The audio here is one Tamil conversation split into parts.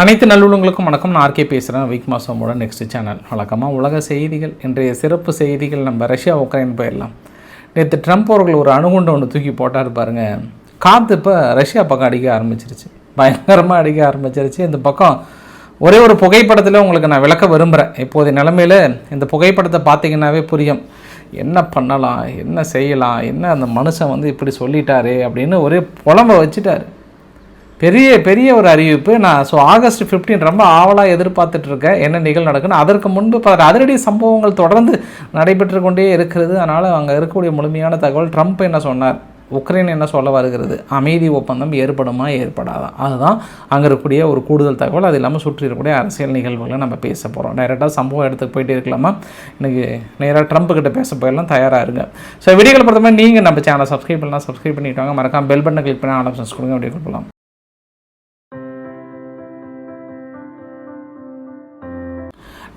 அனைத்து நல்லுள்ளங்களுக்கும் வணக்கம். நான் ஆர்கே பேசுகிறேன் வீக் மாசமோட நெக்ஸ்ட் சேனல் வழக்கமாக உலக செய்திகள் இன்றைய சிறப்பு செய்திகள் நம்ம ரஷ்யா உக்ரைன் போயிடலாம். நேற்று ட்ரம்ப் அவர்கள் ஒரு அணுகுண்டு ஒன்று தூக்கி போட்டார் பாருங்க. காற்று இப்போ ரஷ்யா பக்கம் அடிக்க ஆரம்பிச்சிருச்சு. பயங்கரமாக அடிக்க ஆரம்பிச்சிருச்சு. இந்த பக்கம் ஒரே ஒரு புகைப்படத்தில் உங்களுக்கு நான் விளக்க விரும்புகிறேன் இப்போதைய நிலமையில் இந்த புகைப்படத்தை பார்த்தீங்கன்னாவே புரியும். என்ன பண்ணலாம்? என்ன செய்யலாம்? என்ன அந்த மனுஷன் வந்து இப்படி சொல்லிட்டாரு அப்படின்னு ஒரே புலம்ப வச்சுட்டாரு. பெரிய பெரிய ஒரு அறிவிப்பு. நான் ஸோ ஆகஸ்ட் 15 ரொம்ப ஆவலாக எதிர்பார்த்துட்டு இருக்கேன் என்ன நிகழ்வு நடக்குன்னு அதற்கு முன்பு பல அதிரடி சம்பவங்கள் தொடர்ந்து நடைபெற்று கொண்டே இருக்கிறது. அதனால் அங்கே இருக்கக்கூடிய முழுமையான தகவல் ட்ரம்ப் என்ன சொன்னார்? உக்ரைன் என்ன சொல்ல வருகிறது? அமைதி ஒப்பந்தம் ஏற்படுமா ஏற்படாதா? அதுதான் அங்கே இருக்கக்கூடிய ஒரு கூடுதல் தகவல். அது இல்லாமல் சுற்றி இருக்கக்கூடிய அரசியல் நிகழ்வுகளை நம்ம பேச போகிறோம் டைரெக்டாக சம்பவம் இடத்துக்கு போயிட்டே இருக்கலாமா? இன்றைக்கி நேராக ட்ரம்ப் கிட்ட பேச போயெல்லாம் தயாராக இருங்க. ஸோ வீடியோக்களை பொறுத்தவரை மாதிரி நீங்கள் நம்ம சேனலை சப்ஸ்கிரைப் பண்ணலாம். சப்ஸ்கிரைப் பண்ணிட்டு வாங்க. மறக்காம பெல் பட்டனை கிளிக் பண்ணி ஆல் ஆப்ஷன்ஸ் கொடுங்க. அப்படி போகலாம்.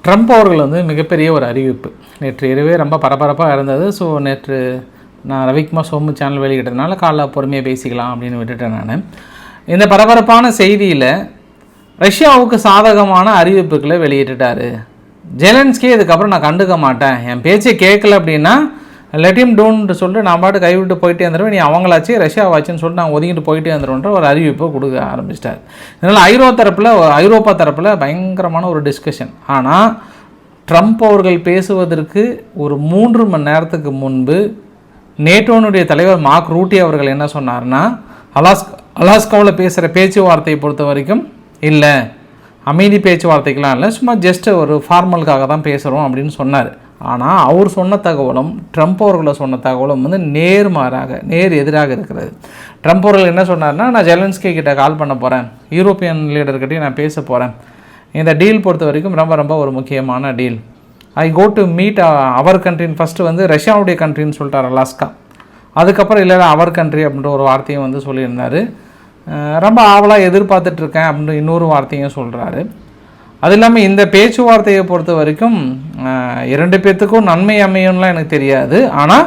ட்ரம்ப் அவர்கள் வந்து மிகப்பெரிய ஒரு அறிவிப்பு. நேற்று இரவே ரொம்ப பரபரப்பாக இருந்தது. ஸோ நேற்று நான் ரவிக்குமார் சோமு சேனல் வெளியிட்டதுனால காலைல பொறுமையாக பேசிக்கலாம் அப்படின்னு விட்டுட்டேன் நான். இந்த பரபரப்பான செய்தியில் ரஷ்யாவுக்கு சாதகமான அறிவிப்புகளை வெளியிட்டுட்டாரு. ஜெலன்ஸ்கே இதுக்கப்புறம் நான் கண்டுக்க மாட்டேன். என் பேச்சை கேட்கல அப்படின்னா லெட்டிம் டோன்ட்டு சொல்லிட்டு நான் பாட்டு கைவிட்டு போயிட்டே இருந்துருவேன். நீ அவங்களாச்சு ரஷ்யாவாச்சுன்னு சொல்லிட்டு நான் ஒதுங்கிட்டு போயிட்டே வந்துடுன்ற ஒரு அறிவிப்பை கொடுக்க ஆரம்பிச்சிட்டார். இதனால் ஐரோ தரப்பில் ஐரோப்பா தரப்பில் பயங்கரமான ஒரு டிஸ்கஷன் ஆனால் ட்ரம்ப் அவர்கள் பேசுவதற்கு ஒரு மூன்று மணி நேரத்துக்கு முன்பு நேட்டோனுடைய தலைவர் மார்க் ரூட்டி அவர்கள் என்ன சொன்னார்னா அலாஸ்க் அலாஸ்காவில் பேசுகிற பேச்சுவார்த்தையை பொறுத்த வரைக்கும் இல்லை அமைதி பேச்சுவார்த்தைக்கெலாம் இல்லை சும்மா ஜஸ்ட்டு ஒரு ஃபார்மலுக்காக தான் பேசுகிறோம் அப்படின்னு சொன்னார். ஆனால் அவர் சொன்ன தகவலும் ட்ரம்ப் அவர்களை சொன்ன தகவலும் வந்து நேர்மாறாக நேர் எதிராக இருக்கிறது. ட்ரம்ப் அவர்கள் என்ன சொன்னார்னா நான் ஜெலன்ஸ்கி கிட்ட கால் பண்ண போகிறேன் யூரோப்பியன் லீடர்கிட்டையும் நான் பேச போகிறேன் இந்த டீல் பொறுத்த வரைக்கும் ரொம்ப ரொம்ப ஒரு முக்கியமான deal. I go to meet our கண்ட்ரின்னு first வந்து ரஷ்யாவுடைய கண்ட்ரின்னு சொல்லிட்டார் அலாஸ்கா. அதுக்கப்புறம் இல்லை அவர் கண்ட்ரி அப்படின்ற ஒரு வார்த்தையும் வந்து சொல்லியிருந்தார். ரொம்ப ஆவலாக எதிர்பார்த்துட்ருக்கேன் அப்படின்னு அப்படின்ற இன்னொரு வார்த்தையும் சொல்கிறாரு அது இல்லாமல் இந்த பேச்சுவார்த்தையை பொறுத்த வரைக்கும் இரண்டு பேர்த்துக்கும் நன்மை அமையும்லாம் எனக்கு தெரியாது. ஆனால்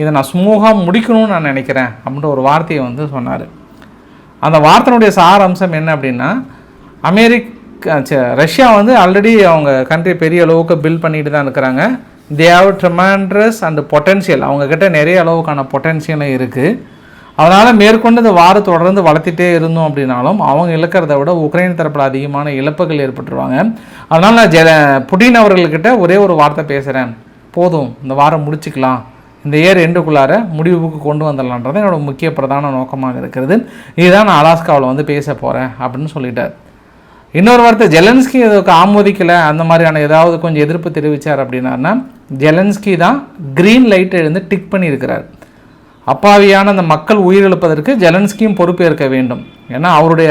இதை நான் சுமூகமாக முடிக்கணும்னு நான் நினைக்கிறேன் அப்படின்ற ஒரு வார்த்தையை வந்து சொன்னார். அந்த வார்த்தையினுடைய சாராம்சம் என்ன அப்படின்னா அமெரிக்கா ரஷ்யா வந்து ஆல்ரெடி அவங்க கண்ட்ரி பெரிய அளவுக்கு பில்ட் பண்ணிட்டு தான் இருக்கிறாங்க. They have tremendous and potential அவங்கக்கிட்ட நிறைய அளவுக்கான பொட்டென்ஷியலும் இருக்குது அதனால் மேற்கொண்டு இந்த வார தொடர்ந்து வளர்த்திட்டே இருந்தோம் அப்படின்னாலும் அவங்க இழக்கிறத விட உக்ரைன் தரப்பில் அதிகமான இழப்புகள் ஏற்பட்டுருவாங்க. அதனால் நான் ஜெ புட்டின் அவர்கள்கிட்ட ஒரே ஒரு வார்த்தை பேசுகிறேன் போதும் இந்த வாரம் முடிச்சுக்கலாம். இந்த இயர் எண்டுக்குள்ளார முடிவுக்கு கொண்டு வந்துடலான்றது என்னோட முக்கிய பிரதான நோக்கமாக இருக்கிறது. இதுதான் நான் அலாஸ்காவில் வந்து பேச போகிறேன் அப்படின்னு சொல்லிட்டார். இன்னொரு வார்த்தை ஜெலன்ஸ்கி இதுக்கு ஆமோதிக்கலை? அந்த மாதிரியான ஏதாவது கொஞ்சம் எதிர்ப்பு தெரிவித்தார் அப்படின்னாருன்னா ஜெலன்ஸ்கி தான் க்ரீன் லைட் எழுந்து டிக் பண்ணியிருக்கிறார். அப்பாவியான அந்த மக்கள் உயிரிழப்பதற்கு ஜெலன்ஸ்கியும் பொறுப்பேற்க வேண்டும். ஏன்னா அவருடைய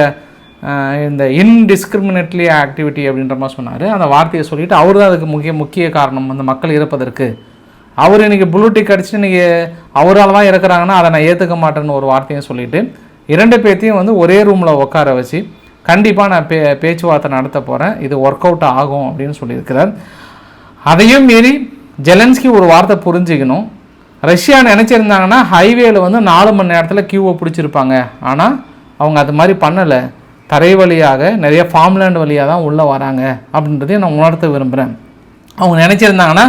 இந்த இன்டிஸ்கிரிமினேட்லி ஆக்டிவிட்டி அப்படின்ற மாதிரி சொன்னார். அந்த வார்த்தையை சொல்லிவிட்டு அவர் தான் அதுக்கு முக்கிய முக்கிய காரணம். அந்த மக்கள் இறப்பதற்கு. அவர் இன்றைக்கி ப்ளூ டிக் இன்றைக்கி அவரால் தான் இறக்குறாங்கன்னா அதை நான் ஏற்றுக்க மாட்டேன்னு ஒரு வார்த்தையும் சொல்லிவிட்டு இரண்டு பேர்த்தையும் வந்து ஒரே ரூமில் உட்கார வச்சு கண்டிப்பாக நான் பே பேச்சுவார்த்தை நடத்த போகிறேன் இது ஒர்க் அவுட் ஆகும் அப்படின்னு சொல்லியிருக்கிறார். அதையும் மீறி ஜெலன்ஸ்கி ஒரு வார்த்தை புரிஞ்சுக்கணும். ரஷ்யா நினச்சிருந்தாங்கன்னா ஹைவேல வந்து நாலு மணி நேரத்தில் கியூவை பிடிச்சிருப்பாங்க. ஆனால் அவங்க அது மாதிரி பண்ணலை. தரை வழியாக நிறைய ஃபார்ம்லேண்ட் வழியாக தான் உள்ளே வராங்க அப்படின்றதையும் நான் உணர்த்த விரும்புகிறேன் அவங்க நினச்சிருந்தாங்கன்னா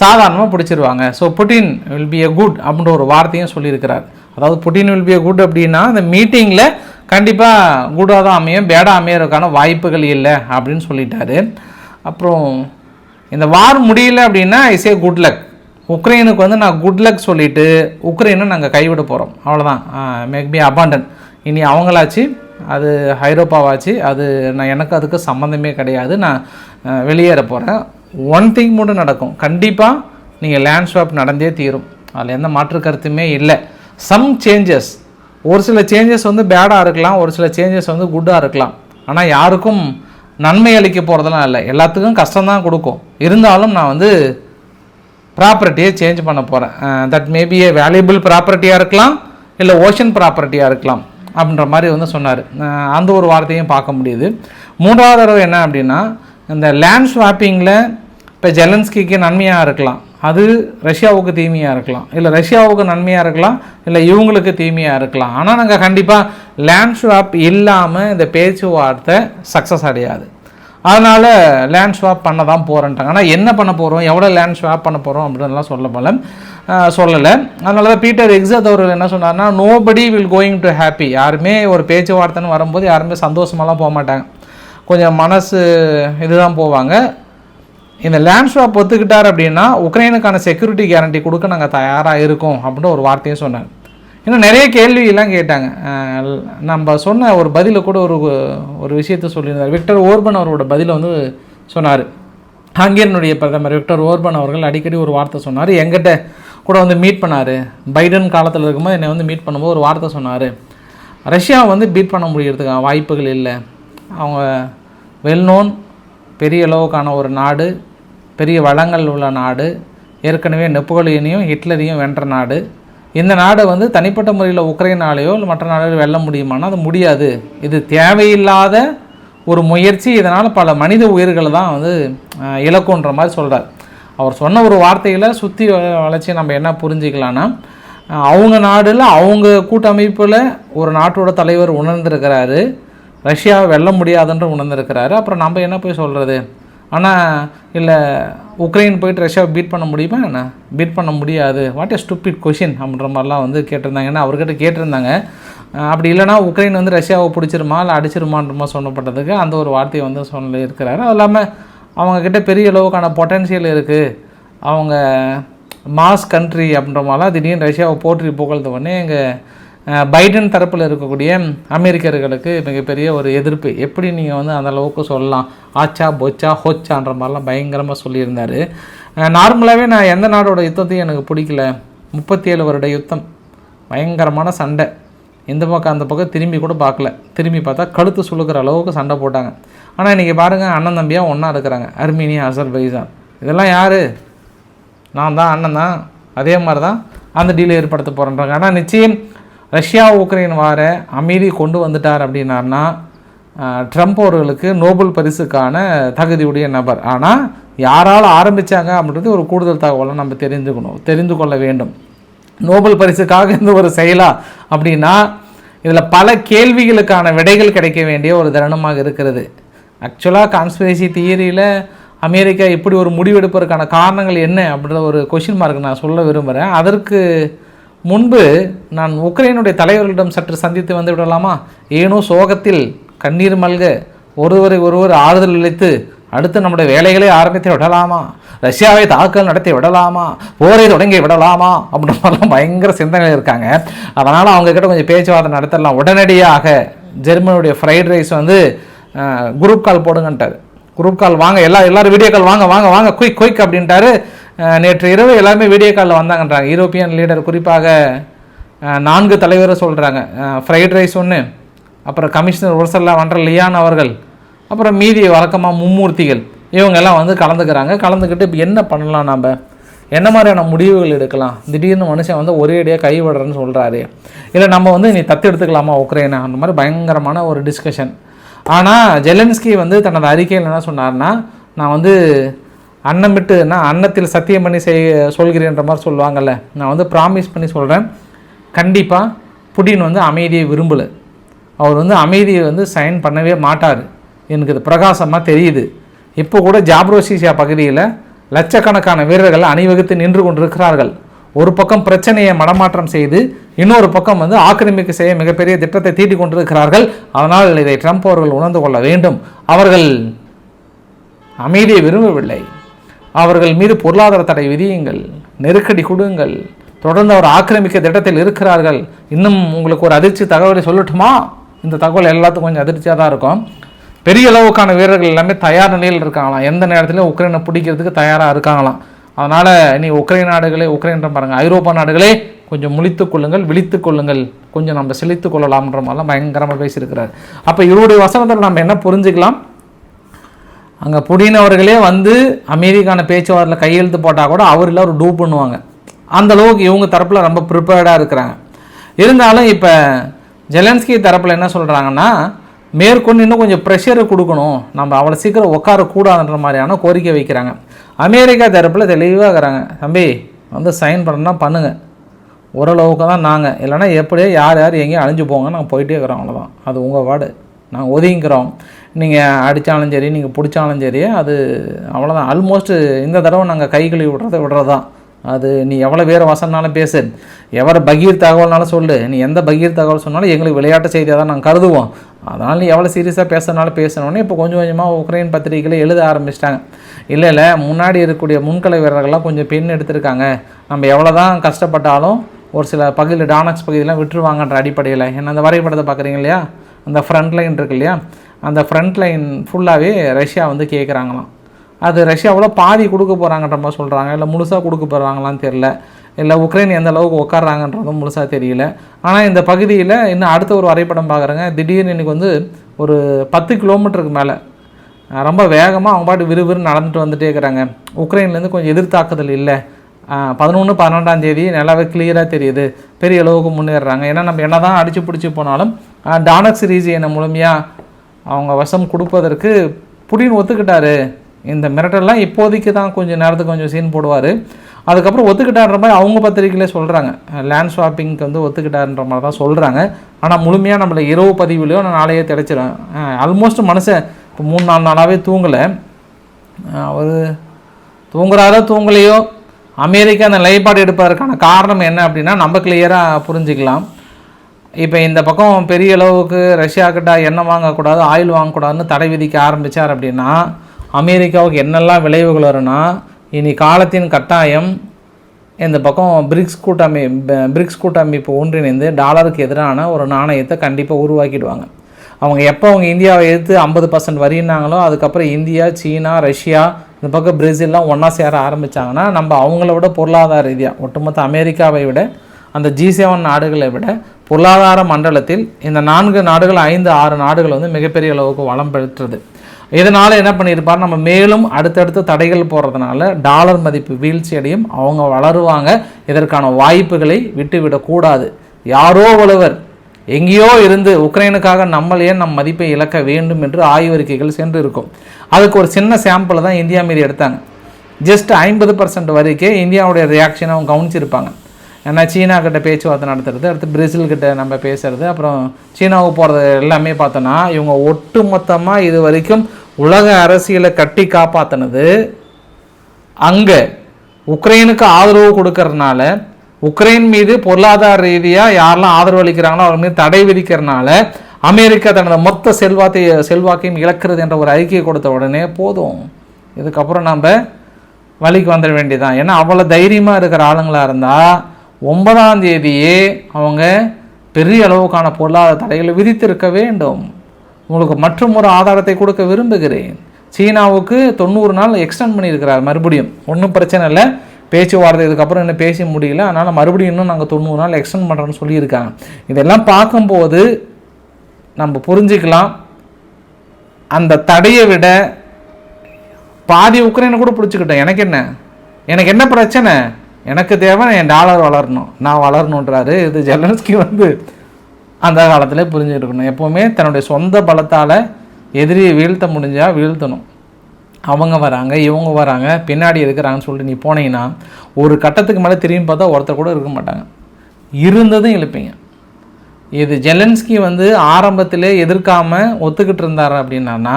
சாதாரணமாக பிடிச்சிருவாங்க. So Putin will be a good அப்படின்ற ஒரு வார்த்தையும் சொல்லியிருக்கிறார். அதாவது Putin will be a good அப்படின்னா அந்த மீட்டிங்கில் கண்டிப்பாக குடாக தான் அமையும் பேடாக அமையறதுக்கான வாய்ப்புகள் இல்லை அப்படின்னு சொல்லிட்டாரு. அப்புறம் இந்த வார் முடியல அப்படின்னா இசே குட் லக் உக்ரைனுக்கு வந்து நான் குட் லக் சொல்லிவிட்டு உக்ரைனை நாங்கள் கைவிட போகிறோம் அவ்வளோதான் மேக் பி அபாண்டன் இனி அவங்களாச்சு அது ஐரோப்பாவாச்சு அது நான் எனக்கு அதுக்கு சம்மந்தமே கிடையாது. நான் வெளியேற போகிறேன் ஒன் திங் மட்டும் நடக்கும். கண்டிப்பாக நீங்கள் லேண்ட் ஸ்வாப் நடந்தே தீரும். அதில் எந்த மாற்று கருத்துமே இல்லை. சம் சேஞ்சஸ் ஒரு சில சேஞ்சஸ் வந்து பேடாக இருக்கலாம் ஒரு சில சேஞ்சஸ் வந்து குட்டாக இருக்கலாம். ஆனால் யாருக்கும் நன்மை அளிக்க போகிறதெல்லாம் இல்லை. எல்லாத்துக்கும் கஷ்டம் தான் கொடுக்கும். இருந்தாலும் நான் வந்து ப்ராப்பர்ட்டியை சேஞ்ச் பண்ண போகிறேன் தட் மேபி ஏ வேல்யூபிள் ப்ராப்பர்ட்டியாக இருக்கலாம் இல்லை ஓஷன் ப்ராப்பர்ட்டியாக இருக்கலாம் அப்படின்ற மாதிரி வந்து சொன்னார். அந்த ஒரு வார்த்தையும் பார்க்க முடியுது. மூன்றாவது தடவை என்ன அப்படின்னா இந்த லேண்ட் ஸ்வாப்பிங்கில் இப்போ ஜெலன்ஸ்கிக்கு நன்மையாக இருக்கலாம். அது ரஷ்யாவுக்கு தீமையாக இருக்கலாம். இல்லை ரஷ்யாவுக்கு நன்மையாக இருக்கலாம் இல்லை இவங்களுக்கு தீமையாக இருக்கலாம். ஆனால் நாங்கள் கண்டிப்பாக லேண்ட் ஸ்வாப் இல்லாமல் இந்த பேச்சுவார்த்தை சக்ஸஸ் அடையாது. அதனால் லேண்ட் ஸ்வாப் பண்ண தான் போகிறேன்ட்டாங்க ஆனால் என்ன பண்ண போகிறோம் எவ்வளோ லேண்ட் ஸ்வாப் பண்ண போகிறோம் அப்படின்லாம் சொல்ல போல. சொல்லலை. அதனால தான் பீட்டர் எக்ஸத் அவர்கள் என்ன சொன்னார்னா nobody will going to happy யாருமே ஒரு பேச்சுவார்த்தைன்னு வரும்போது யாருமே சந்தோஷமாலாம் போக மாட்டாங்க கொஞ்சம் மனசு இதுதான் போவாங்க. இந்த லேண்ட் ஸ்வாப் ஒத்துக்கிட்டார் அப்படின்னா உக்ரைனுக்கான செக்யூரிட்டி கேரண்டி கொடுக்க நாங்கள் தயாராக இருக்கோம் அப்படின்னு ஒரு வார்த்தையும் சொன்னாங்க இன்னும் நிறைய கேள்வியெல்லாம் கேட்டாங்க. நம்ம சொன்ன ஒரு பதில கூட ஒரு ஒரு விஷயத்த சொல்லியிருந்தார். விக்டர் ஓர்பன் அவரோட பதிலை வந்து சொன்னார். ஹங்கேரியனுடைய பிரதமர் விக்டர் ஓர்பன் அவர்கள் அடிக்கடி ஒரு வார்த்தை சொன்னார். எங்கிட்ட கூட வந்து மீட் பண்ணார். பைடன் காலத்தில் இருக்கும்போது என்னை வந்து மீட் பண்ணும்போது ஒரு வார்த்தை சொன்னார். ரஷ்யாவை வந்து பீட் பண்ண முடியறதுக்கான வாய்ப்புகள் இல்லை. அவங்க வெல்நோன் பெரிய அளவுக்கான ஒரு நாடு பெரிய வளங்கள் உள்ள நாடு ஏற்கனவே நெப்போலியனையும் ஹிட்லரையும் வென்ற நாடு. இந்த நாடை வந்து தனிப்பட்ட முறையில் உக்ரைனாலேயோ இல்லை மற்ற நாடுகள் வெல்ல முடியுமானா அது முடியாது. இது தேவையில்லாத ஒரு முயற்சி. இதனால் பல மனித உயிர்களை தான் வந்து இலக்குன்ற இழக்குன்ற மாதிரி சொல்கிறார் அவர் சொன்ன ஒரு வார்த்தையில் சுற்றி வளர்ச்சியை நம்ம என்ன புரிஞ்சிக்கலான்னா அவங்க நாடில் அவங்க கூட்டமைப்பில் ஒரு நாட்டோட தலைவர் உணர்ந்திருக்கிறாரு. ரஷ்யாவை வெல்ல முடியாதுன்ற உணர்ந்திருக்கிறாரு. அப்புறம் நம்ம என்ன போய் சொல்கிறது ஆனால் இல்லை உக்ரைன் போயிட்டு ரஷ்யாவை பீட் பண்ண முடியுமா என்ன பீட் பண்ண முடியாது. வாட் எ ஸ்டூப்பிட் கொஷின் அப்படின்ற மாதிரிலாம் வந்து கேட்டிருந்தாங்க. ஏன்னா அவர்கிட்ட கேட்டிருந்தாங்க. அப்படி இல்லைனா உக்ரைன் வந்து ரஷ்யாவை பிடிச்சிருமா இல்லை அடிச்சிருமான்ற மாதிரி சொன்னப்பட்டதுக்கு அந்த ஒரு வார்த்தையை வந்து சொல்லி இருக்கிறாரு. அது இல்லாமல் அவங்கக்கிட்ட பெரிய அளவுக்கான பொட்டன்ஷியல் இருக்குது அவங்க மாஸ் கண்ட்ரி அப்படின்ற மாதிரிலாம் திடீர்னு ரஷ்யாவை போற்றி புகழ்ந்த உடனே எங்கள் பைடன் தரப்பில் இருக்கக்கூடிய அமெரிக்கர்களுக்கு மிகப்பெரிய ஒரு எதிர்ப்பு. எப்படி நீங்கள் வந்து அந்த அளவுக்கு சொல்லலாம்? ஆச்சா பொச்சா ஹோச்சான்ற மாதிரிலாம் பயங்கரமாக சொல்லியிருந்தார். நார்மலாகவே நான் எந்த நாடோட யுத்தத்தையும் எனக்கு பிடிக்கல. முப்பத்தி ஏழு வருட யுத்தம். பயங்கரமான சண்டை. இந்த பக்கம் அந்த பக்கம் திரும்பி கூட பார்க்கல. திரும்பி பார்த்தா கழுத்து சுழுக்கிற அளவுக்கு சண்டை போட்டாங்க. ஆனால் இன்றைக்கி பாருங்கள் அண்ணன் தம்பியாக ஒன்றா இருக்கிறாங்க. அர்மீனியா அசர்பைசான் இதெல்லாம் யார்? நான் தான் அண்ணன் தான். அதே மாதிரி தான் அந்த டீலை ஏற்படுத்த போகிறேன்றாங்க ஆனால் நிச்சயம் ரஷ்யா உக்ரைன் வார அமைதி கொண்டு வந்துட்டார் அப்படின்னார்னா ட்ரம்ப் அவர்களுக்கு நோபல் பரிசுக்கான தகுதியுடைய நபர். ஆனால் யாரால் ஆரம்பித்தாங்க அப்படின்றது ஒரு கூடுதல் தகவலை நம்ம தெரிஞ்சுக்கணும் தெரிந்து கொள்ள வேண்டும். நோபல் பரிசுக்காக இந்த ஒரு செயலா அப்படின்னா இதில் பல கேள்விகளுக்கான விடைகள் கிடைக்க வேண்டிய ஒரு தருணமாக இருக்கிறது. ஆக்சுவலாக கான்ஸ்பிரசி தியரியில் அமெரிக்கா இப்படி ஒரு முடிவெடுப்பதற்கான காரணங்கள் என்ன அப்படின்ற ஒரு கொஷின் மார்க் நான் சொல்ல விரும்புகிறேன் அதற்கு முன்பு நான் உக்ரைனுடைய தலைவர்களிடம் சற்று சந்தித்து வந்து விடலாமா? ஏனோ சோகத்தில் கண்ணீர் மல்க ஒருவரை ஒருவர் ஆறுதல் அளித்து அடுத்து நம்முடைய வேலைகளை ஆரம்பித்து விடலாமா? ரஷ்யாவை தாக்கல் நடத்தி விடலாமா? போரை தொடங்கி விடலாமா? அப்படின்ற மாதிரிலாம் பயங்கர சிந்தனைகள் இருக்காங்க. அதனால் அவங்கக்கிட்ட கொஞ்சம் பேச்சுவார்த்தை நடத்திடலாம் உடனடியாக ஜெர்மனுடைய ஃப்ரைட் ரைஸ் வந்து குரூப் கால் போடுங்கன்ட்டார். குரூப் கால் வாங்க எல்லா எல்லோரும் வீடியோ கால் வாங்க வாங்க வாங்க குயிக் குயிக் அப்படின்ட்டாரு. நேற்று இரவு எல்லாருமே வீடியோ காலில் வந்தாங்கன்றாங்க. யூரோப்பியன் லீடர் குறிப்பாக நான்கு தலைவரை சொல்கிறாங்க ஃப்ரைட் ரைஸ் ஒன்று அப்புறம் கமிஷனர் உர்சல்லா வண்டர் லியான் அவர்கள் அப்புறம் மீதி வழக்கமாக மும்மூர்த்திகள். இவங்கெல்லாம் வந்து கலந்துக்கிறாங்க. கலந்துக்கிட்டு இப்போ என்ன பண்ணலாம் நம்ம என்ன மாதிரியான முடிவுகள் எடுக்கலாம்? திடீர்னு மனுஷன் வந்து ஒரே அடியாக கைவிடுறேன்னு சொல்கிறாரு இல்லை நம்ம வந்து நீ தத்து எடுத்துக்கலாமா உக்ரைனா? அந்த மாதிரி பயங்கரமான ஒரு டிஸ்கஷன் ஆனால் ஜெலன்ஸ்கி வந்து தனது அறிக்கையில் என்ன சொன்னார்னா நான் வந்து அன்னமிட்டு நான் அன்னத்தில் சத்தியம் பண்ணி செய்ய சொல்கிறேன்ற மாதிரி சொல்லுவாங்கள்ல நான் வந்து ப்ராமிஸ் பண்ணி சொல்கிறேன் கண்டிப்பாக புடின் வந்து அமைதியை விரும்பலை. அவர் வந்து அமைதியை வந்து சைன் பண்ணவே மாட்டார். எனக்கு இது பிரகாசமாக தெரியுது. இப்போ கூட ஜாப்ரோசிசியா பகுதியில் லட்சக்கணக்கான வீரர்கள் அணிவகுத்து நின்று கொண்டிருக்கிறார்கள். ஒரு பக்கம் பிரச்சனையை மடமாற்றம் செய்து இன்னொரு பக்கம் வந்து ஆக்கிரமிக்க செய்ய மிகப்பெரிய திட்டத்தை தீட்டிக் கொண்டிருக்கிறார்கள். அதனால் இதை ட்ரம்ப் அவர்கள் உணர்ந்து கொள்ள வேண்டும். அவர்கள் அமைதியை விரும்பவில்லை. அவர்கள் மீது பொருளாதார தடை விதியுங்கள் நெருக்கடி கொடுங்கள். தொடர்ந்து அவர் ஆக்கிரமிக்க திட்டத்தில் இருக்கிறார்கள். இன்னும் உங்களுக்கு ஒரு அதிர்ச்சி தகவலை சொல்லட்டுமா? இந்த தகவல் எல்லாத்துக்கும் கொஞ்சம் அதிர்ச்சியாக தான் இருக்கும். பெரிய அளவுக்கான வீரர்கள் எல்லாமே தயார் நிலையில் இருக்காங்களாம். எந்த நேரத்துலையும் உக்ரைனை பிடிக்கிறதுக்கு தயாராக இருக்காங்களாம். அதனால் நீ உக்ரைன் நாடுகளே உக்ரைன்ற பாருங்கள் ஐரோப்பா நாடுகளே கொஞ்சம் முழித்துக்கொள்ளுங்கள் கொள்ளுங்கள் கொள்ளுங்கள். கொஞ்சம் நம்ம செழித்து கொள்ளலாம்ன்ற மாதிரிலாம் பயங்கரமாக பேசியிருக்கிறார். அப்போ இவருடைய வசனத்தில் நம்ம என்ன புரிஞ்சுக்கலாம்? அங்கே புடின் அவர்களே வந்து அமெரிக்கான பேச்சுவார்த்தையில் கையெழுத்து போட்டால் கூட அவர் ஒரு டூ பண்ணுவாங்க. அந்த அளவுக்கு இவங்க தரப்பில் ரொம்ப ப்ரிப்பேர்டாக இருக்கிறாங்க. இருந்தாலும் இப்போ ஜெலன்ஸ்கி தரப்பில் என்ன சொல்கிறாங்கன்னா மேற்கொண்டு இன்னும் கொஞ்சம் ப்ரெஷரை கொடுக்கணும். நம்ம அவ்வளோ சீக்கிரம் உட்காரக்கூடாதுன்ற மாதிரியான கோரிக்கை வைக்கிறாங்க. அமெரிக்கா தரப்பில் தெளிவாக இருக்கிறாங்க. தம்பி வந்து சைன் பண்ணால் பண்ணுங்கள் ஓரளவுக்கு தான் நாங்கள் இல்லைன்னா எப்படியோ யார் யார் எங்கேயும் அழிஞ்சு போங்க. நாங்கள் போயிட்டே இருக்கிறோம். அவ்வளோதான் அது உங்கள் வார்டு. நாங்கள் ஒதுங்கிக்கிறோம். நீங்கள் அடித்தாலும் சரி நீங்கள் பிடிச்சாலும் சரி அது அவ்வளோதான் ஆல்மோஸ்ட் இந்த தடவை நாங்கள் கை கழுவி விடுறத விடுறது தான் அது நீ எவ்வளோ வேறு வசனாலும் பேசு. எவரை பகீர் தகவல்னாலும் சொல்லு. நீ எந்த பகீர் தகவல் சொன்னாலும் எங்களுக்கு விளையாட்டு செய்தியாக தான் நாங்கள் கருதுவோம். அதனால் நீ எவ்வளோ சீரியஸாக பேசுறதுனாலும் பேசணுன்னே இப்போ கொஞ்சம் கொஞ்சமாக உக்ரைன் பத்திரிகைகளை எழுத ஆரம்பிச்சிட்டாங்க. இல்லை இல்லை முன்னாடி இருக்கக்கூடிய முன்கலை வீரர்கள்லாம் கொஞ்சம் பெண் எடுத்திருக்காங்க. நம்ம எவ்வளோ தான் கஷ்டப்பட்டாலும் ஒரு சில பகுதியில் டானக்ஸ் பகுதியெலாம் விட்டுருவாங்கன்ற அடிப்படையில். ஏன்னா அந்த வரைபடத்தை பார்க்குறீங்க இல்லையா? அந்த ஃப்ரண்ட் லைன் இருக்கு இல்லையா? அந்த ஃப்ரண்ட் லைன் ஃபுல்லாகவே ரஷ்யா வந்து கேட்குறாங்களாம் அது ரஷ்யாவில் பாதி கொடுக்க போகிறாங்கன்ற மாதிரி சொல்கிறாங்க இல்லை முழுசாக கொடுக்க போகிறாங்களான்னு தெரில இல்லை உக்ரைன் எந்த அளவுக்கு உட்காராங்கன்றதும் முழுசாக தெரியல. ஆனால் இந்த பகுதியில் இன்னும் அடுத்த ஒரு வரைபடம் பார்க்குறேங்க திடீர்னு இன்றைக்கி வந்து ஒரு பத்து கிலோமீட்டருக்கு மேலே ரொம்ப வேகமாக அவங்க பாட்டு விறுவிறு நடந்துட்டு வந்துட்டே இருக்கிறாங்க. உக்ரைன்லேருந்து கொஞ்சம் எதிர்த்தாக்குதல் இல்லை. பதினொன்று பன்னெண்டாம் தேதி நல்லாவே கிளியராக தெரியுது. பெரிய அளவுக்கு முன்னேறுறாங்க. ஏன்னா நம்ம என்ன தான் அடித்து பிடிச்சி போனாலும் டானக்ஸ் ரீஜியனை முழுமையாக அவங்க வசம் கொடுப்பதற்கு புடின்னு ஒத்துக்கிட்டாரு. இந்த மிரட்டல்லாம் இப்போதைக்கு தான் கொஞ்சம் நேரத்துக்கு கொஞ்சம் சீன் போடுவார். அதுக்கப்புறம் ஒத்துக்கிட்டாருன்ற மாதிரி அவங்க பத்திரிக்கையிலே சொல்கிறாங்க லேண்ட் ஸ்வாப்பிங்க்கு வந்து ஒத்துக்கிட்டாருன்ற மாதிரி தான் சொல்கிறாங்க ஆனால் முழுமையாக நம்மளை இரவு பதிவுலையோ நான் நாளையே கிடைச்சிடும் ஆல்மோஸ்ட் மனுஷன் இப்போ மூணு நாலு நாளாகவே தூங்கலை. அவர் தூங்குறாரோ தூங்கலையோ அமெரிக்கா அந்த நிலைப்பாடு எடுப்பதற்கான காரணம் என்ன அப்படின்னா நம்ம கிளியராக புரிஞ்சுக்கலாம். இப்போ இந்த பக்கம் பெரிய அளவுக்கு ரஷ்யா கிட்ட எண்ணெய் வாங்கக்கூடாது ஆயில் வாங்கக்கூடாதுன்னு தடை விதிக்க ஆரம்பித்தார் அப்படின்னா அமெரிக்காவுக்கு என்னெல்லாம் விளைவுகள் வரும்னா இனி காலத்தின் கட்டாயம் இந்த பக்கம் பிரிக்ஸ் கூட்டமை பிரிக்ஸ் கூட்டமைப்பு ஒன்றிணைந்து டாலருக்கு எதிரான ஒரு நாணயத்தை கண்டிப்பாக உருவாக்கிடுவாங்க. அவங்க எப்போ அவங்க இந்தியாவை எதிர்த்து ஐம்பது பர்சன்ட் வரின்னாங்களோ அதுக்கப்புறம் இந்தியா சீனா ரஷ்யா இந்த பக்கம் பிரேசில்லாம் ஒன்றா சேர ஆரம்பித்தாங்கன்னா நம்ம அவங்கள விட பொருளாதார ரீதியாக ஒட்டுமொத்த அமெரிக்காவை விட அந்த ஜி செவன் நாடுகளை விட பொருளாதார மண்டலத்தில் இந்த நான்கு நாடுகள் ஐந்து ஆறு நாடுகள் வந்து மிகப்பெரிய அளவுக்கு வளம் பெற்றது. இதனால் என்ன பண்ணியிருப்பார்? நம்ம மேலும் அடுத்தடுத்து தடைகள் போடுறதுனால டாலர் மதிப்பு வீழ்ச்சி அடையும். அவங்க வளருவாங்க. இதற்கான வாய்ப்புகளை விட்டுவிடக்கூடாது யாரோ ஒருவர் எங்கேயோ இருந்து உக்ரைனுக்காக நம்மளே நம் மதிப்பை இழக்க வேண்டும் என்று ஆய்வறிக்கைகள் சென்று இருக்கும் அதுக்கு ஒரு சின்ன சாம்பிள் தான் இந்தியா மீது எடுத்தாங்க. ஜஸ்ட் ஐம்பது பர்சன்ட் வரைக்கும் இந்தியாவுடைய ரியாக்ஷனை அவங்க கவனிச்சிருப்பாங்க. ஏன்னா சீனா கிட்ட பேச்சுவார்த்தை நடத்துறது அடுத்து பிரேசில் கிட்ட நம்ம பேசுறது அப்புறம் சீனாவுக்கு போகிறது எல்லாமே பார்த்தோன்னா இவங்க ஒட்டு மொத்தமாக இது வரைக்கும் உலக அரசியலை கட்டி காப்பாற்றினது அங்கே. உக்ரைனுக்கு ஆதரவு கொடுக்கறதுனால உக்ரைன் மீது பொருளாதார ரீதியாக யாரெல்லாம் ஆதரவு அளிக்கிறாங்களோ அவங்க மீது தடை விதிக்கிறதுனால அமெரிக்கா தனது மொத்த செல்வாத்தை செல்வாக்கையும் இழக்கிறது என்ற ஒரு அறிக்கையை கொடுத்த உடனே போதும். இதுக்கப்புறம் நம்ம வழிக்கு வந்துட வேண்டியதான் ஏன்னா அவ்வளோ தைரியமாக இருக்கிற ஆளுங்களாக இருந்தால் ஒன்பதாம் தேதியே அவங்க பெரிய அளவுக்கான பொருளாதார தடைகளை விதித்திருக்க வேண்டும். உங்களுக்கு மற்றும் ஒரு ஆதாரத்தை கொடுக்க விரும்புகிறேன். சீனாவுக்கு தொண்ணூறு நாள் எக்ஸ்டெண்ட் பண்ணியிருக்கிறார் மறுபடியும். ஒன்றும் பிரச்சனை இல்லை. பேச்சுவார்த்தை இதுக்கப்புறம் இன்னும் பேச முடியல. அதனால் மறுபடியும் இன்னும் நாங்கள் தொண்ணூறு நாள் எக்ஸ்டெண்ட் பண்ணுறோன்னு சொல்லியிருக்காங்க. இதெல்லாம் பார்க்கும்போது நம்ம புரிஞ்சுக்கலாம். அந்த தடையை விட பாதி உக்ரைனை கூட பிடிச்சிக்கிட்டேன் எனக்கு என்ன? எனக்கு என்ன பிரச்சனை? எனக்கு தேவை என் டாலர் வளரணும். நான் வளரணுன்றாரு. இது ஜெலன்ஸ்கி வந்து அந்த காலத்தில் புரிஞ்சுருக்கணும் எப்போவுமே தன்னுடைய சொந்த பலத்தால் எதிரியை வீழ்த்த முடிஞ்சால் வீழ்த்தணும். அவங்க வராங்க இவங்க வராங்க பின்னாடி இருக்கிறாங்கன்னு சொல்லிட்டு நீ போனீங்கன்னா ஒரு கட்டத்துக்கு மேலே திரும்பி பார்த்தா ஒருத்தர் கூட இருக்க மாட்டாங்க. இருந்ததும் இழுப்பீங்க. இது ஜெலன்ஸ்கி வந்து ஆரம்பத்திலே எதிர்க்காமல் ஒத்துக்கிட்டு இருந்தார் அப்படின்னா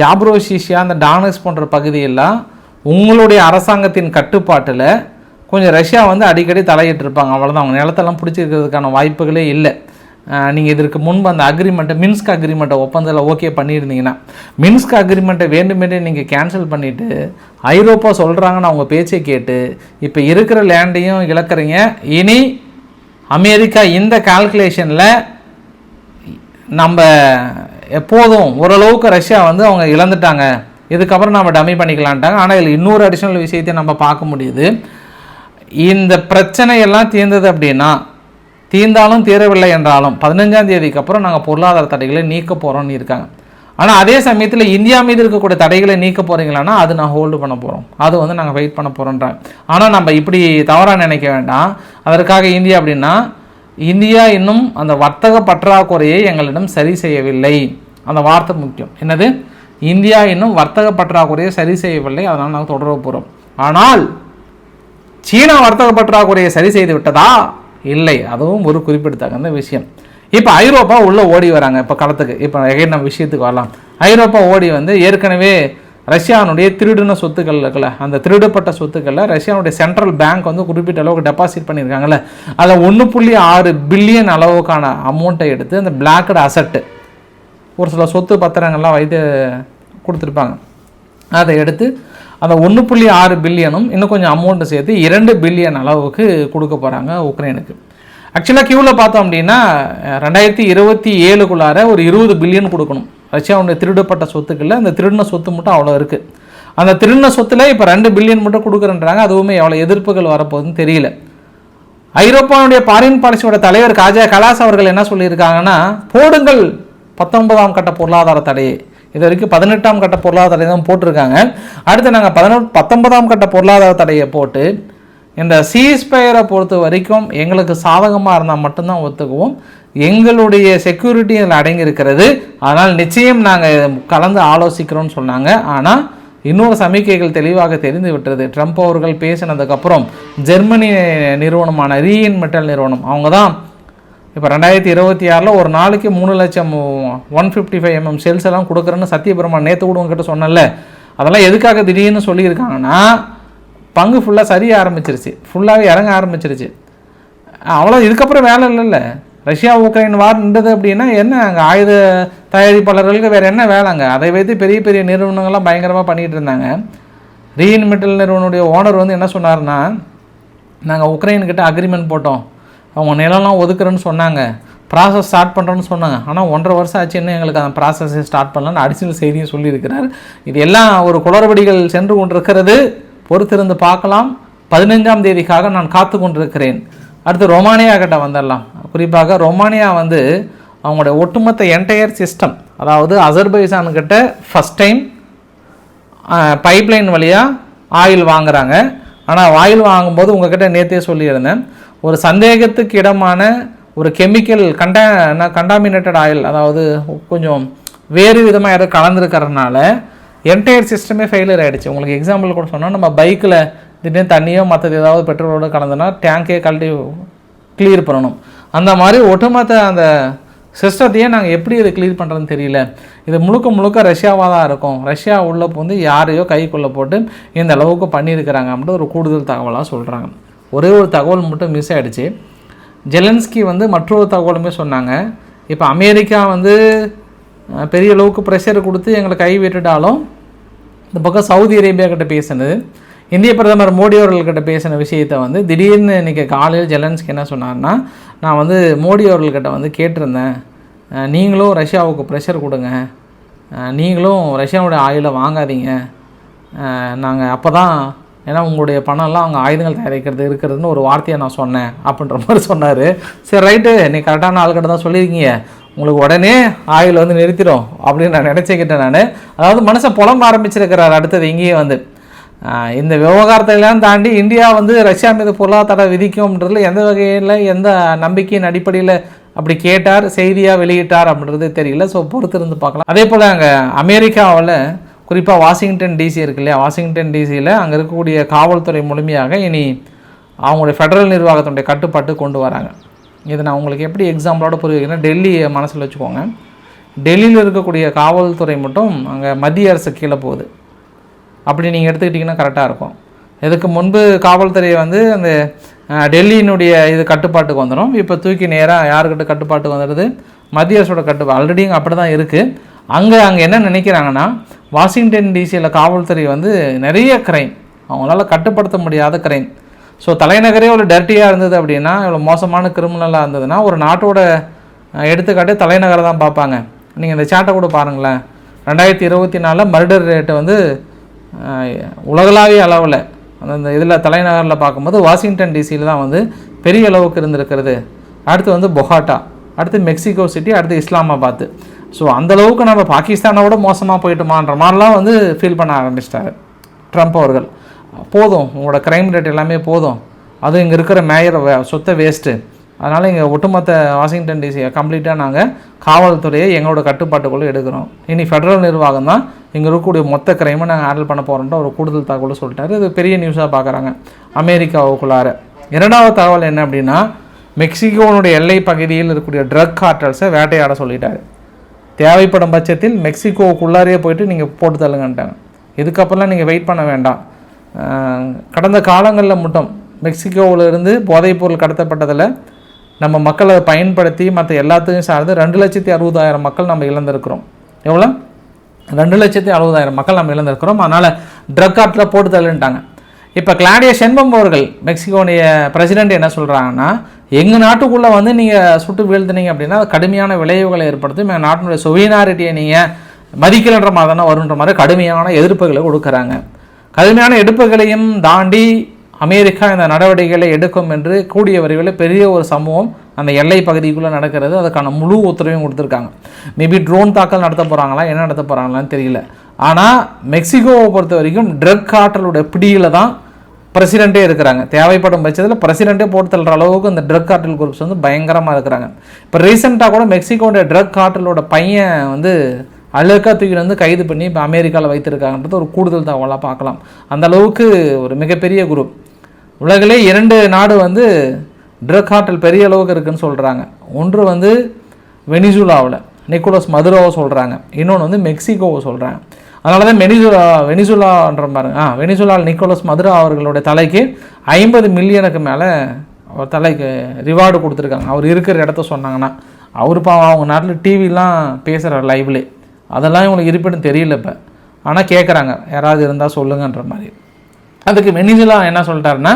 ஜாப்ரோசிஷியா அந்த டானஸ் போன்ற பகுதியெல்லாம் உங்களுடைய அரசாங்கத்தின் கட்டுப்பாட்டில் கொஞ்சம் ரஷ்யா வந்து அடிக்கடி தலையிட்டு இருப்பாங்க அவ்வளோதான் அவங்க நிலத்தெல்லாம் பிடிச்சிருக்கிறதுக்கான வாய்ப்புகளே இல்லை. நீங்கள் இதற்கு முன்பு அந்த அக்ரிமெண்ட்டை மின்ஸ்க் அக்ரிமெண்ட்டை ஒப்பந்தத்தில் ஓகே பண்ணியிருந்தீங்கன்னா மின்ஸ்க் அக்ரிமெண்ட்டை வேண்டுமென்றே நீங்கள் கேன்சல் பண்ணிவிட்டு ஐரோப்பா சொல்கிறாங்கன்னு அவங்க பேச்சை கேட்டு இப்போ இருக்கிற லேண்டையும் இழக்கிறீங்க. இனி அமெரிக்கா இந்த கால்குலேஷனில் நம்ம எப்போதும் ஓரளவுக்கு ரஷ்யா வந்து அவங்க இழந்துட்டாங்க. இதுக்கப்புறம் நம்ம டம்மி பண்ணிக்கலான்ட்டாங்க. ஆனால் இதில் இன்னொரு அடிஷ்னல் விஷயத்தையும் நம்ம பார்க்க முடியுது. இந்த பிரச்சனையெல்லாம் தீர்ந்தது அப்படின்னா தீர்ந்தாலும் தீரவில்லை என்றாலும் பதினஞ்சாம் தேதிக்கு அப்புறம் நாங்கள் பொருளாதார தடைகளை நீக்க போகிறோம்னு இருக்காங்க. ஆனால் அதே சமயத்தில் இந்தியா மீது இருக்கக்கூடிய தடைகளை நீக்க போகிறீங்களான்னா அது நான் ஹோல்டு பண்ண போகிறோம் அது வந்து நாங்கள் வெயிட் பண்ண போகிறோன்றாங்க ஆனால் நம்ம இப்படி தவறாக நினைக்க வேண்டாம். அதற்காக இந்தியா அப்படின்னா இந்தியா இன்னும் அந்த வர்த்தக பற்றாக்குறையை எங்களிடம் சரி செய்யவில்லை. அந்த வார்த்தை முக்கியம். என்னது? இந்தியா இன்னும் வர்த்தக பற்றாக்குறையை சரி செய்யவில்லை. அதனால் நாங்கள் தொடர போகிறோம் ஆனால் சீனா வர்த்தக பற்றாக்குறையை சரி செய்து விட்டதா? இல்லை. அதுவும் ஒரு குறிப்பிடத்தகுந்த விஷயம். இப்போ ஐரோப்பா உள்ளே ஓடி வராங்க. இப்போ களத்துக்கு. இப்போ எகைன் நம்ம விஷயத்துக்கு வரலாம். ஐரோப்பா ஓடி வந்து ஏற்கனவே ரஷ்யானுடைய திருடின சொத்துக்கள் இருக்குல்ல அந்த திருடப்பட்ட சொத்துக்களில் ரஷ்யானுடைய சென்ட்ரல் பேங்க் வந்து குறிப்பிட்ட அளவுக்கு டெபாசிட் பண்ணியிருக்காங்கல்ல. அதில் ஒன்று புள்ளி ஆறு பில்லியன் அளவுக்கான அமௌண்ட்டை எடுத்து அந்த பிளாக்கட் அசட்டு ஒரு சில சொத்து பத்திரங்கள்லாம் வைத்து கொடுத்துருப்பாங்க. அதை எடுத்து அந்த ஒன்று புள்ளி ஆறு பில்லியனும் இன்னும் கொஞ்சம் அமௌண்ட்டு சேர்த்து இரண்டு பில்லியன் அளவுக்கு கொடுக்க போகிறாங்க உக்ரைனுக்கு. ஆக்சுவலாக கியூவில் பார்த்தோம் அப்படின்னா ரெண்டாயிரத்தி இருபத்தி ஏழுக்குள்ளார ஒரு இருபது பில்லியன் கொடுக்கணும். ரஷ்யாவுடைய திருடப்பட்ட சொத்துக்களில் அந்த திருடின சொத்து மட்டும் அவ்வளோ இருக்குது அந்த திருடின சொத்துல இப்போ ரெண்டு பில்லியன் மட்டும் கொடுக்குறேன்றாங்க. அதுவுமே எவ்வளோ எதிர்ப்புகள் வரப்போகுதுன்னு தெரியல. ஐரோப்பாவுடைய பாரின் பாலிசியோட தலைவர் காஜா கலாஸ் அவர்கள் என்ன சொல்லியிருக்காங்கன்னா போடுங்கள் பத்தொன்பதாம் கட்ட பொருளாதார தடையை. இது வரைக்கும் பதினெட்டாம் கட்ட பொருளாதார தடை தான் போட்டிருக்காங்க. அடுத்து நாங்கள் பதினொன்று பத்தொன்பதாம் கட்ட பொருளாதார தடையை போட்டு இந்த சீஸ்பயரை பொறுத்த வரைக்கும் எங்களுக்கு சாதகமாக இருந்தால் மட்டும்தான் ஒத்துக்குவோம். எங்களுடைய செக்யூரிட்டி அதில் அடங்கியிருக்கிறது. அதனால் நிச்சயம் நாங்கள் கலந்து ஆலோசிக்கிறோம்னு சொன்னாங்க. ஆனால் இன்னொரு சமிக்கைகள் தெளிவாக தெரிந்து விட்டது. ட்ரம்ப் அவர்கள் பேசினதுக்கப்புறம் ஜெர்மனி நிறுவனமான ரீஇன் மெட்டல் நிறுவனம் அவங்க தான் இப்போ ரெண்டாயிரத்தி இருபத்தி ஆறில் ஒரு நாளைக்கு மூணு லட்சம் one fifty five MM cells எல்லாம் கொடுக்குறேன்னு சத்யபிரமா நேற்று கூட உங்ககிட்ட சொன்னல அதெல்லாம் எதுக்காக திடீர்னு சொல்லியிருக்காங்கன்னா பங்கு ஃபுல்லாக சரிய ஆரம்பிச்சிருச்சு. ஃபுல்லாகவே இறங்க ஆரம்பிச்சிருச்சு. அவ்வளோ இதுக்கப்புறம் வேலை இல்லைல்ல. ரஷ்யா உக்ரைன் வார் நின்றது அப்படின்னா என்ன? அங்கே ஆயுத தயாரிப்பாளர்களுக்கு வேறு என்ன வேலைங்க அதை வைத்து பெரிய பெரிய நிறுவனங்கள்லாம் பயங்கரமாக பண்ணிகிட்டு இருந்தாங்க. ரீஇன்மெட்டல் நிறுவனுடைய ஓனர் வந்து என்ன சொன்னார்னா நாங்கள் உக்ரைன்கிட்ட அக்ரிமெண்ட் போட்டோம். அவங்க நிலம்லாம் ஒதுக்குறேன்னு சொன்னாங்க. ப்ராசஸ் ஸ்டார்ட் பண்ணுறோன்னு சொன்னாங்க. ஆனால் ஒன்றரை வருஷம் ஆச்சு என்ன எங்களுக்கு அந்த ப்ராசஸை ஸ்டார்ட் பண்ணலான்னு அடிஷனல் செய்தியும் சொல்லியிருக்கிறார். இது எல்லாம் ஒரு குளறுபடிகள் சென்று கொண்டிருக்கிறது. பொறுத்திருந்து பார்க்கலாம். பதினைஞ்சாம் தேதிக்காக நான் காத்து கொண்டிருக்கிறேன். அடுத்து ரொமானியா கிட்ட வந்துடலாம். குறிப்பாக ரொமானியா வந்து அவங்களுடைய ஒட்டுமொத்த என்டையர் சிஸ்டம் அதாவது அசர்பைசான் கிட்ட ஃபஸ்ட் டைம் பைப்லைன் வழியாக ஆயில் வாங்குறாங்க. ஆனால் ஆயில் வாங்கும்போது உங்ககிட்ட நேற்றே சொல்லியிருந்தேன். ஒரு சந்தேகத்துக்கு இடமான ஒரு கெமிக்கல் கண்டா கண்டாமினேட்டட் ஆயில் அதாவது கொஞ்சம் வேறு விதமாக யாரும் கலந்துருக்கிறதுனால என்டையர் சிஸ்டமே ஃபெயிலியர் ஆகிடுச்சு உங்களுக்கு எக்ஸாம்பிள் கூட சொன்னால் நம்ம பைக்கில் திடீர்னு தண்ணியோ மற்றது ஏதாவது பெட்ரோலோட கலந்துனா டேங்கே கழட்டி கிளியர் பண்ணணும். அந்த மாதிரி ஒட்டுமொத்த அந்த சிஸ்டத்தையே நாங்கள் எப்படி இதை கிளியர் பண்ணுறதுன்னு தெரியல. இது முழுக்க முழுக்க ரஷ்யாவாக தான் இருக்கும். ரஷ்யா உள்ளே வந்து யாரையோ கைக்குள்ளே போட்டு இந்த அளவுக்கு பண்ணியிருக்கிறாங்க அப்படின்ட்டு ஒரு கூடுதல் தகவலாக சொல்கிறாங்க ஒரே ஒரு தகவல் மட்டும் மிஸ் ஆகிடுச்சு ஜெலன்ஸ்கி வந்து மற்றொரு தகவலுமே சொன்னாங்க. இப்போ அமெரிக்கா வந்து பெரிய அளவுக்கு ப்ரெஷர் கொடுத்து எங்களை கை விட்டுட்டாலும் இந்த பக்கம் சவுதி அரேபியா கிட்ட பேசினது. இந்திய பிரதமர் மோடி அவர்கள்கிட்ட பேசின விஷயத்தை வந்து திடீர்னு இன்றைக்கி காலையில் ஜெலன்ஸ்கி என்ன சொன்னார்னா நான் வந்து மோடி அவர்கள்கிட்ட வந்து கேட்டிருந்தேன். நீங்களும் ரஷ்யாவுக்கு ப்ரெஷர் கொடுங்க. நீங்களும் ரஷ்யாவோட ஆயிலை வாங்காதீங்க. நாங்கள் அப்போ தான் ஏன்னா உங்களுடைய பணம்லாம் அவங்க ஆயுதங்கள் தயாரிக்கிறது இருக்கிறதுன்னு ஒரு வார்த்தையை நான் சொன்னேன் அப்படின்ற மாதிரி சொன்னார். சரி ரைட்டு நீ கரெக்டான ஆள்கிட்ட தான் சொல்லியிருக்கீங்க. உங்களுக்கு உடனே ஆயில் வந்து நிறுத்திடும் அப்படின்னு நான் நினச்சிக்கிட்டேன் நான். அதாவது மனுஷன் புலம்ப ஆரம்பிச்சிருக்கிறார். அடுத்தது இங்கேயே வந்து இந்த விவகாரத்தை எல்லாம் தாண்டி இந்தியா வந்து ரஷ்யா மீது பொருளாதார விதிக்கும்ன்றதுல எந்த வகையில் எந்த நம்பிக்கையின் அடிப்படையில் அப்படி கேட்டார் செய்தியாக வெளியிட்டார் அப்படின்றது தெரியல. ஸோ பொறுத்திருந்து பார்க்கலாம். அதே போல் அங்கே அமெரிக்காவில் குறிப்பாக வாஷிங்டன் டிசி இருக்கு இல்லையா? வாஷிங்டன் டிசியில் அங்கே இருக்கக்கூடிய காவல்துறை முழுமையாக இனி அவங்களுடைய ஃபெடரல் நிர்வாகத்தினுடைய கட்டுப்பாட்டு கொண்டு வராங்க. இதை நான் உங்களுக்கு எப்படி எக்ஸாம்பிளோட புரியுதுன்னா டெல்லியை மனசில் வச்சுக்கோங்க. டெல்லியில் இருக்கக்கூடிய காவல்துறை மட்டும் அங்கே மத்திய அரசு கீழே போகுது. அப்படி நீங்கள் எடுத்துக்கிட்டிங்கன்னா கரெக்டாக இருக்கும். இதுக்கு முன்பு காவல்துறை வந்து அந்த டெல்லியினுடைய இது கட்டுப்பாட்டுக்கு வந்துடும் இப்போ தூக்கி நேராக யாருக்கிட்ட கட்டுப்பாட்டுக்கு வந்துடுது மத்திய அரசோட கட்டுப்பாடு ஆல்ரெடி அப்படி தான் இருக்குது அங்கே அங்கே என்ன நினைக்கிறாங்கன்னா வாஷிங்டன் டிசியில் காவல்துறை வந்து நிறைய கிரைம் அவங்களால கட்டுப்படுத்த முடியாத கிரைம் ஸோ தலைநகரே ஒரு டர்ட்டியாக இருந்தது அப்படின்னா இவ்வளோ மோசமான கிரிமினலாக இருந்ததுன்னா ஒரு நாட்டோட எடுத்துக்காட்டு தலைநகரை தான் பார்ப்பாங்க. நீங்கள் இந்த சேட்டை கூட பாருங்களேன். ரெண்டாயிரத்தி இருபத்தி நாலில் மர்டர் ரேட்டு வந்து உலகளாவிய அளவில் அந்த இதில் தலைநகரில் பார்க்கும்போது வாஷிங்டன் டிசியில் தான் வந்து பெரிய அளவுக்கு இருந்திருக்கிறது. அடுத்து வந்து பொகாட்டா அடுத்து மெக்சிகோ சிட்டி அடுத்து இஸ்லாமாபாத். ஸோ அந்தளவுக்கு நம்ம பாகிஸ்தானை விட மோசமாக போயிட்டுமான்ற மாதிரிலாம் வந்து ஃபீல் பண்ண ஆரம்பிச்சிட்டாரு. ட்ரம்ப் அவர்கள். போதும் உங்களோட க்ரைம் ரேட் எல்லாமே போதும். அதுவும் இங்கே இருக்கிற மேயர் வே- சொத்தை வேஸ்ட்டு அதனால் இங்கே ஒட்டுமொத்த வாஷிங்டன் டிசியை கம்ப்ளீட்டாக நாங்கள் காவல்துறையை எங்களோட கட்டுப்பாட்டுக்குள்ளே எடுக்கிறோம். இனி ஃபெடரல் நிர்வாகம் தான் இங்கே இருக்கக்கூடிய மொத்த கிரைமை நாங்கள் ஹேண்டில் பண்ண போகிறோன்ற ஒரு கூடுதல் தகவல் சொல்லிட்டாரு. இது பெரிய நியூஸாக பார்க்குறாங்க அமெரிக்காவுக்குள்ளார. இரண்டாவது தகவல் என்ன அப்படின்னா மெக்சிகோனுடைய எல்லை பகுதியில் இருக்கக்கூடிய ட்ரக் கார்டல்ஸை வேட்டையாட சொல்லிட்டாரு. தேவைப்படும் பட்சத்தில் மெக்சிகோவுக்குள்ளாரே போயிட்டு நீங்கள் போட்டு தள்ளுங்கன்ட்டாங்க. இதுக்கப்புறம்லாம் நீங்கள் வெயிட் பண்ண வேண்டாம். கடந்த காலங்களில் மட்டும் மெக்சிகோவிலிருந்து போதைப்பொருள் கடத்தப்பட்டதில் நம்ம மக்களை பயன்படுத்தி மற்ற எல்லாத்தையும் சார்ந்து ரெண்டு லட்சத்தி அறுபதாயிரம் மக்கள் நம்ம இழந்திருக்கிறோம். எவ்வளோ? ரெண்டு லட்சத்தி அறுபதாயிரம் மக்கள் நம்ம இழந்திருக்கிறோம். அதனால் ட்ரக் ஆர்ட்டில் போட்டு தள்ளுன்ட்டாங்க. இப்போ கிளாடிய செண்பம் அவர்கள் மெக்சிகோனுடைய பிரசிடென்ட் என்ன சொல்கிறாங்கன்னா எங்கள் நாட்டுக்குள்ளே வந்து நீங்கள் சுட்டு வீழ்த்துனீங்க அப்படின்னா கடுமையான விளைவுகளை ஏற்படுத்தி எங்கள் நாட்டினுடைய சுவீனாரிட்டியை நீங்கள் மதிக்கலன்ற மாதிரி தானே வருன்ற மாதிரி கடுமையான எதிர்ப்புகளை கொடுக்குறாங்க. கடுமையான எடுப்புகளையும் தாண்டி அமெரிக்கா இந்த நடவடிக்கைகளை எடுக்கும் என்று கூடிய வரைவில் பெரிய ஒரு சம்பவம் அந்த எல்லை பகுதிக்குள்ளே நடக்கிறது. அதுக்கான முழு உத்தரவையும் கொடுத்துருக்காங்க. மேபி ட்ரோன் தாக்கல் நடத்த போகிறாங்களா என்ன நடத்த போகிறாங்களான்னு தெரியல. ஆனால் மெக்சிகோவை பொறுத்த வரைக்கும் ட்ரக் காட்டலுடைய பிடியில் தான் பிரசிடெண்ட்டே இருக்கிறாங்க. தேவைப்படும் பட்சத்தில் பிரசிடெண்ட்டே போட்டு தள்ளுற அளவுக்கு இந்த ட்ரக் கார்டல் குரூப்ஸ் வந்து பயங்கரமாக இருக்கிறாங்க. இப்போ ரீசெண்டாக கூட மெக்சிகோடைய ட்ரக் கார்டலோட பையன் வந்து அழுக்கா தூக்கிட்டு வந்து கைது பண்ணி இப்போ அமெரிக்காவில் வைத்திருக்காங்கன்றது ஒரு கூடுதல் தகவலாக பார்க்கலாம். அந்த அளவுக்கு ஒரு மிகப்பெரிய குரூப் உலகிலே இரண்டு நாடு வந்து ட்ரக் கார்டல் பெரிய அளவுக்கு இருக்குன்னு சொல்கிறாங்க ஒன்று வந்து வெனிசுலாவில் நிக்கோலஸ் மதுரோவை சொல்கிறாங்க இன்னொன்று வந்து மெக்சிகோவை சொல்கிறாங்க அதனால தான் வெனிசுலா வெனிசுலான்ற பாருங்க. ஆ வெனிசுலாவில் நிக்கோலஸ் மதுரா அவர்களுடைய தலைக்கு ஐம்பது மில்லியனுக்கு மேலே அவர் தலைக்கு ரிவார்டு கொடுத்துருக்காங்க. அவர் இருக்கிற இடத்த சொன்னாங்கன்னா. அவர் பாவம் அவங்க நாட்டில் டிவிலாம் பேசுகிறார் லைவ்லே அதெல்லாம் இவங்களுக்கு இருப்பிடம் தெரியல இப்போ. ஆனால் கேட்குறாங்க யாராவது இருந்தால் சொல்லுங்கன்ற மாதிரி. அதுக்கு வெனிசுலா என்ன சொல்லிட்டாருன்னா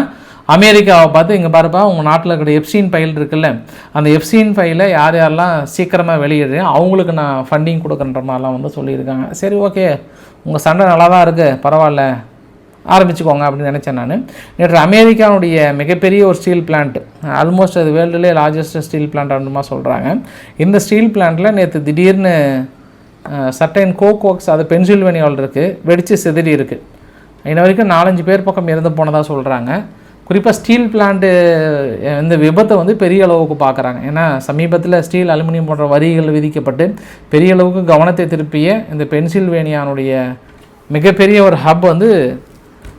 அமெரிக்காவை பார்த்து இங்கே பாருப்பா உங்கள் நாட்டில் இருக்கிற எஃப்சின் ஃபைல் இருக்குல்ல அந்த எஃப்சின் ஃபைலை யார் யாரெல்லாம் சீக்கிரமாக வெளியிடுறேன் அவங்களுக்கு நான் ஃபண்டிங் கொடுக்குறன்ற மாதிரிலாம் வந்து சொல்லியிருக்காங்க. சரி ஓகே உங்கள் சண்டை நல்லா தான் இருக்குது பரவாயில்ல. ஆரம்பிச்சுக்கோங்க அப்படின்னு நினச்சேன் நான். நேற்று அமெரிக்காவுடைய மிகப்பெரிய ஒரு ஸ்டீல் பிளான்ட் ஆல்மோஸ்ட் அது வேர்ல்டுலே லார்ஜஸ்ட் ஸ்டீல் பிளான்ட் அப்படிமா சொல்கிறாங்க இந்த ஸ்டீல் பிளான்ட்டில் நேற்று திடீர்னு சட்டைன் கோக் ஒர்க்ஸ் அது பென்சில்வேனியாவில் இருக்குது வெடித்து சிதறி இருக்குது இன்ன வரைக்கும் நாலஞ்சு பேர் பக்கம் இறந்து போனதாக சொல்கிறாங்க குறிப்பாக ஸ்டீல் பிளான்ட்டு இந்த விபத்தை வந்து பெரிய அளவுக்கு பார்க்குறாங்க. ஏன்னா சமீபத்தில் ஸ்டீல் அலுமினியம் போன்ற வரிகள் விதிக்கப்பட்டு பெரிய அளவுக்கு கவனத்தை திருப்பிய இந்த பென்சில்வேனியானுடைய மிகப்பெரிய ஒரு ஹப் வந்து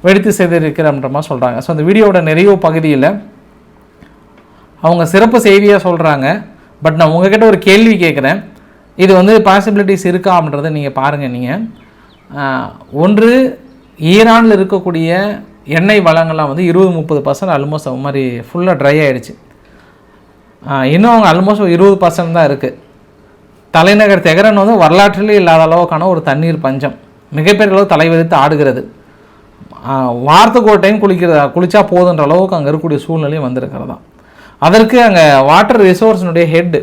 வெடித்து செய்திருக்கிறன்ற மாதிரி சொல்கிறாங்க ஸோ அந்த வீடியோவோட நிறைவு பகுதியில் அவங்க சிறப்பு செய்தியாக சொல்கிறாங்க பட் நான் உங்ககிட்ட ஒரு கேள்வி கேட்குறேன். இது வந்து பாசிபிலிட்டிஸ் இருக்கா அப்படின்றத நீங்கள் பாருங்கள் நீங்கள் ஒன்று ஈரானில் இருக்கக்கூடிய எண்ணெய் வளங்கள்லாம் வந்து இருபது முப்பது பர்சன்ட் ஆல்மோஸ்ட் அது மாதிரி ஃபுல்லாக ட்ரை ஆகிடுச்சு இன்னும் அவங்க ஆல்மோஸ்ட் இருபது பர்சன்ட் தான் இருக்குது தலைநகர் தெகரன் வந்து வரலாற்றிலே இல்லாத அளவுக்கான ஒரு தண்ணீர் பஞ்சம். மிகப்பெரிய அளவு தலைவரித்து ஆடுகிறது. வாரத்துக்கு ஒரு டைம் குளிக்கிறதா குளித்தா போதுன்ற அளவுக்கு அங்கே இருக்கக்கூடிய சூழ்நிலையும் வந்திருக்கிறதா அதற்கு அங்கே வாட்டர் ரிசோர்ஸினுடைய ஹெட்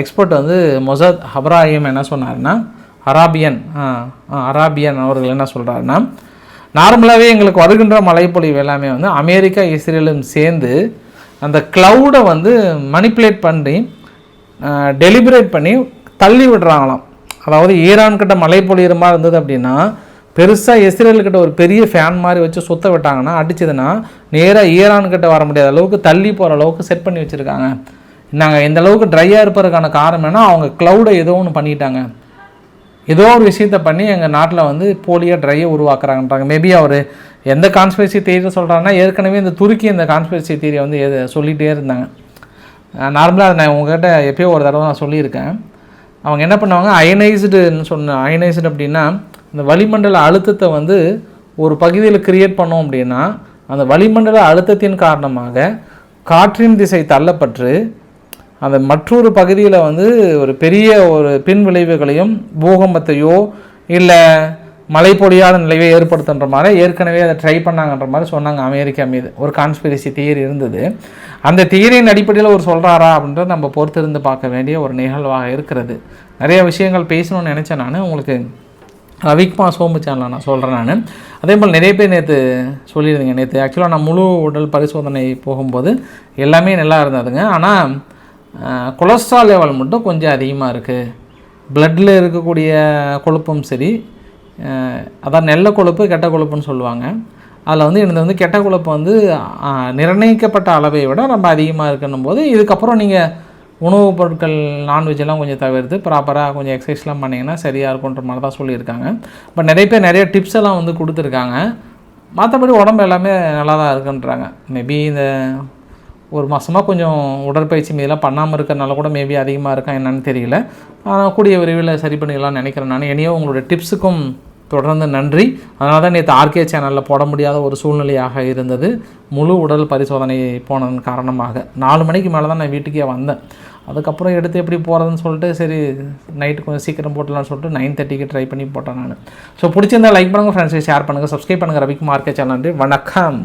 எக்ஸ்பர்ட் வந்து மொசத் ஹப்ராஹிம் என்ன சொன்னாருன்னா அராபியன் அராபியன் அவர்கள் என்ன சொல்கிறாருன்னா நார்மலாகவே எங்களுக்கு வருகின்ற மழைப்பொழிவு எல்லாமே வந்து அமெரிக்கா இஸ்ரேலும் சேர்ந்து அந்த க்ளவுடை வந்து மணிப்புலேட் பண்ணி டெலிபரேட் பண்ணி தள்ளி விடுறாங்களாம். அதாவது ஈரான்கிட்ட மழை பொழியிற மாதிரி இருந்தது அப்படின்னா பெருசாக இஸ்ரேலுக்கிட்ட ஒரு பெரிய ஃபேன் மாதிரி வச்சு சுத்த விட்டாங்கன்னா அடிச்சதுன்னா நேராக ஈரான்கிட்ட வர முடியாத அளவுக்கு தள்ளி போகிற அளவுக்கு செட் பண்ணி வச்சுருக்காங்க. நாங்கள் இந்த அளவுக்கு ட்ரையாக இருப்பதற்கான காரணம் என்ன? அவங்க க்ளவுடை ஏதோ ஒன்று பண்ணிட்டாங்க. ஏதோ ஒரு விஷயத்த பண்ணி எங்கள் நாட்டில் வந்து போலியாக ட்ரையை உருவாக்குறாங்கன்றாங்க. மேபி அவர் எந்த கான்ஸ்பிரசி தேரியை சொல்கிறாங்கன்னா ஏற்கனவே இந்த துருக்கி இந்த கான்ஸ்பிரசி தேரியை வந்து எது சொல்லிகிட்டே இருந்தாங்க. நார்மலாக நான் உங்ககிட்ட எப்பயோ ஒரு தடவை நான் சொல்லியிருக்கேன். அவங்க என்ன பண்ணுவாங்க அயனைஸ்டுன்னு சொன்ன அயனைஸ்டு அப்படின்னா இந்த வளிமண்டல அழுத்தத்தை வந்து ஒரு பகுதியில் கிரியேட் பண்ணோம் அப்படின்னா அந்த வளிமண்டல அழுத்தத்தின் காரணமாக காற்றின் திசை தள்ளப்பட்டு அந்த மற்றொரு பகுதியில் வந்து ஒரு பெரிய ஒரு பின் விளைவுகளையும் பூகம்பத்தையோ இல்லை மழை பொழியாத நிலையை ஏற்படுத்துன்ற மாதிரி ஏற்கனவே அதை ட்ரை பண்ணாங்கன்ற மாதிரி சொன்னாங்க அமெரிக்கா மீது. ஒரு கான்ஸ்பிரசி தியரி இருந்தது. அந்த தியரியின் அடிப்படையில் ஒரு சொல்கிறாரா அப்படின்றத நம்ம பொறுத்திருந்து பார்க்க வேண்டிய ஒரு நிகழ்வாக இருக்கிறது. நிறைய விஷயங்கள் பேசணும்னு நினச்சேன் நான். உங்களுக்கு ரவிக்மா சோம்பு சேனலில் நான் சொல்கிறேன் நான். அதே போல் நிறைய பேர் நேற்று சொல்லியிருந்தீங்க. நேற்று ஆக்சுவலாக நான் முழு உடல் பரிசோதனை போகும்போது எல்லாமே நல்லா இருந்ததுங்க. ஆனால் கொலஸ்ட்ரால் லெவல் மட்டும் கொஞ்சம் அதிகமாக இருக்குது பிளட்டில் இருக்கக்கூடிய கொழுப்பும் சரி அதான் நல்ல கொழுப்பு கெட்ட கொழுப்புன்னு சொல்லுவாங்க. அதில் வந்து எனக்கு வந்து கெட்ட கொழுப்பு வந்து நிர்ணயிக்கப்பட்ட அளவை விட ரொம்ப அதிகமாக இருக்கணும் போது இதுக்கப்புறம் நீங்கள் உணவுப் பொருட்கள் நான்வெஜ் எல்லாம் கொஞ்சம் தவிர்த்து ப்ராப்பராக கொஞ்சம் எக்ஸசைஸ்லாம் பண்ணிங்கன்னா சரியாக இருக்குன்ற மாதிரி தான் சொல்லியிருக்காங்க. இப்போ நிறைய பேர் நிறைய டிப்ஸ் எல்லாம் வந்து கொடுத்துருக்காங்க. மற்றபடி உடம்பு எல்லாமே நல்லா தான் இருக்குன்றாங்க. மேபி இந்த ஒரு மாதமாக கொஞ்சம் உடற்பயிற்சி மீதெல்லாம் பண்ணாமல் இருக்கிறனால கூட மேபி அதிகமாக இருக்கா என்னன்னு தெரியல. ஆனால் கூடிய விரைவில் சரி பண்ணிக்கலாம்னு நினைக்கிறேன் நான். இனியோ உங்களோட டிப்ஸுக்கும் தொடர்ந்து நன்றி. அதனால தான் நேற்று ஆர்கே சேனலில் போட முடியாத ஒரு சூழ்நிலையாக இருந்தது. முழு உடல் பரிசோதனை போனதன் காரணமாக. நாலு மணிக்கு மேலே தான் நான் வீட்டுக்கே வந்தேன். அதுக்கப்புறம் எடுத்து எப்படி போகிறதுன்னு சொல்லிட்டு சரி நைட்டு கொஞ்சம் சீக்கிரம் போட்டலாம்னு சொல்லிட்டு நைன் தேர்ட்டிக்கு ட்ரை பண்ணி போட்டேன் நான். ஸோ பிடிச்சிருந்தா லைக் பண்ணுங்கள் ஃப்ரெண்ட்ஸை ஷேர் பண்ணுங்கள் சப்ஸ்கிரைப் பண்ணுங்கள் ரவிக்குமார் ஆர்கே சேனல் வணக்கம்.